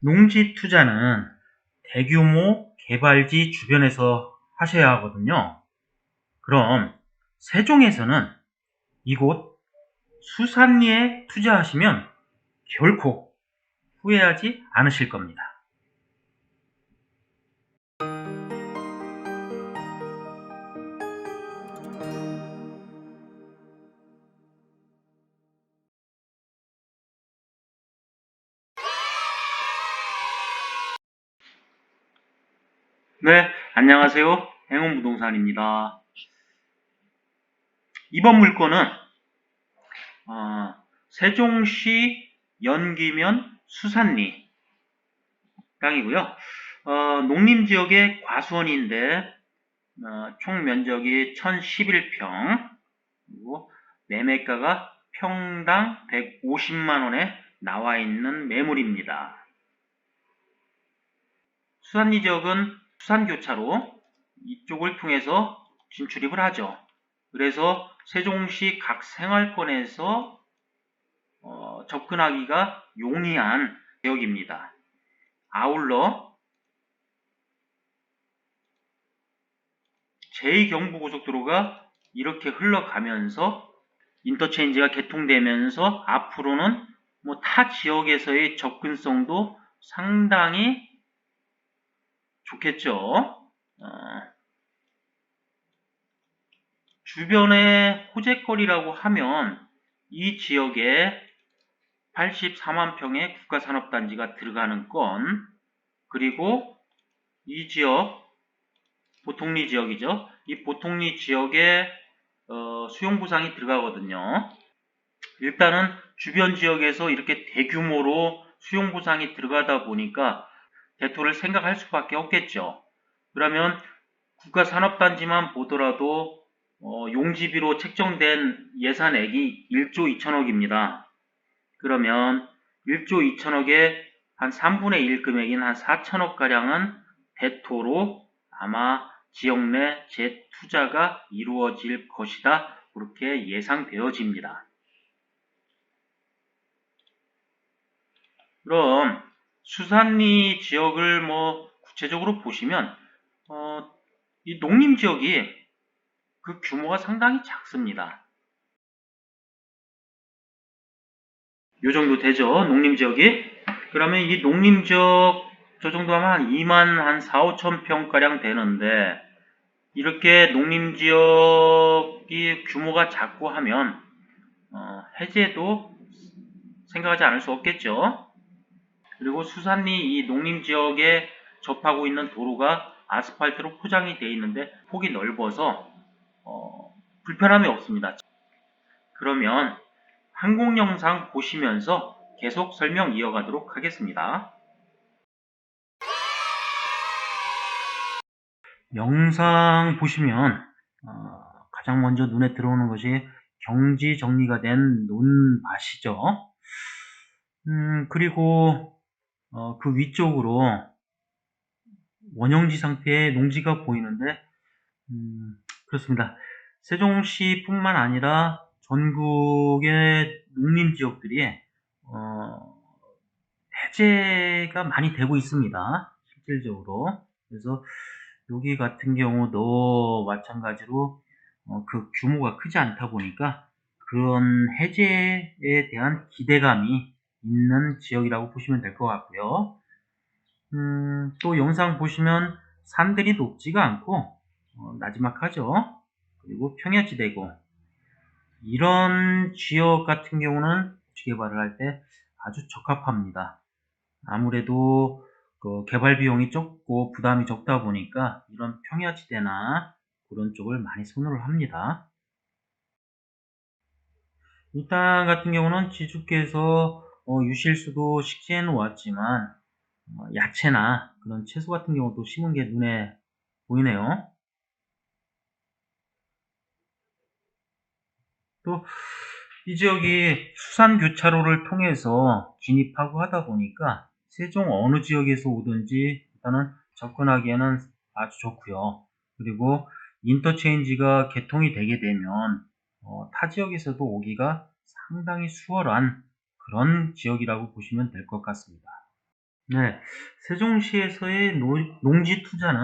농지 투자는 대규모 개발지 주변에서 하셔야 하거든요. 그럼 세종에서는 이곳 수산리에 투자하시면 결코 후회하지 않으실 겁니다. 네, 안녕하세요. 행운부동산입니다. 이번 물건은 어, 세종시 연기면 수산리 땅이고요. 어, 농림지역의 과수원인데 어, 총 면적이 1011평 그리고 매매가가 평당 150만원에 나와 있는 매물입니다. 수산리 지역은 수산교차로 이쪽을 통해서 진출입을 하죠. 그래서 세종시 각 생활권에서 어, 접근하기가 용이한 지역입니다. 아울러 제2경부고속도로가 이렇게 흘러가면서 인터체인지가 개통되면서 앞으로는 뭐 타 지역에서의 접근성도 상당히 좋겠죠. 어, 주변의 호재거리라고 하면 이 지역에 84만 평의 국가산업단지가 들어가는 건 그리고 이 지역 보통리 지역이죠. 이 보통리 지역에 어, 수용부상이 들어가거든요. 일단은 주변 지역에서 이렇게 대규모로 수용부상이 들어가다 보니까 대토를 생각할 수밖에 없겠죠. 그러면 국가산업단지만 보더라도 어, 용지비로 책정된 예산액이 1조 2천억입니다. 그러면 1조 2천억의 한 3분의 1 금액인 한 4천억 가량은 대토로 아마 지역 내 재투자가 이루어질 것이다. 그렇게 예상되어집니다. 그럼 수산리 지역을 뭐 구체적으로 보시면 어, 이 농림 지역이 그 규모가 상당히 작습니다. 요 정도 되죠. 농림 지역이. 그러면 이 농림 지역 저 정도 하면 한 2만 한 4, 5천 평가량 되는데 이렇게 농림 지역이 규모가 작고 하면 어, 해제도 생각하지 않을 수 없겠죠. 그리고 수산리 이 농림 지역에 접하고 있는 도로가 아스팔트로 포장이 되어 있는데 폭이 넓어서 어, 불편함이 없습니다. 그러면 항공 영상 보시면서 계속 설명 이어가도록 하겠습니다. 영상 보시면 어, 가장 먼저 눈에 들어오는 것이 경지 정리가 된 논밭이죠. 음, 그리고 어, 그 위쪽으로 원형지 상태의 농지가 보이는데 음, 그렇습니다. 세종시뿐만 아니라 전국의 농림 지역들이 어, 해제가 많이 되고 있습니다. 실질적으로. 그래서 여기 같은 경우도 마찬가지로 어, 그 규모가 크지 않다 보니까 그런 해제에 대한 기대감이 있는 지역이라고 보시면 될 것 같고요. 음, 또 영상 보시면 산들이 높지가 않고 어, 나지막하죠. 그리고 평야지대고 이런 지역 같은 경우는 개발을 할 때 아주 적합합니다. 아무래도 그 개발 비용이 적고 부담이 적다 보니까 이런 평야지대나 그런 쪽을 많이 선호를 합니다. 이 땅 같은 경우는 지주께서 어, 유실수도 식재해 놓았지만 어, 야채나 그런 채소 같은 경우도 심은 게 눈에 보이네요. 또 이 지역이 수산 교차로를 통해서 진입하고 하다 보니까 세종 어느 지역에서 오든지 일단은 접근하기에는 아주 좋고요. 그리고 인터체인지가 개통이 되게 되면 어, 타 지역에서도 오기가 상당히 수월한 그런 지역이라고 보시면 될 것 같습니다. 네, 세종시에서의 노- 농지 투자는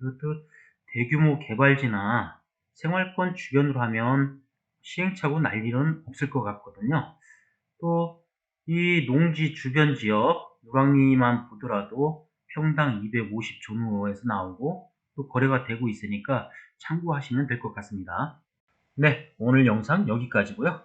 이것도 대규모 개발지나 생활권 주변으로 하면 시행착오 날 일은 없을 것 같거든요. 또 이 농지 주변 지역 누락리만 보더라도 평당 250조누에서 나오고 또 거래가 되고 있으니까 참고하시면 될 것 같습니다. 네, 오늘 영상 여기까지고요.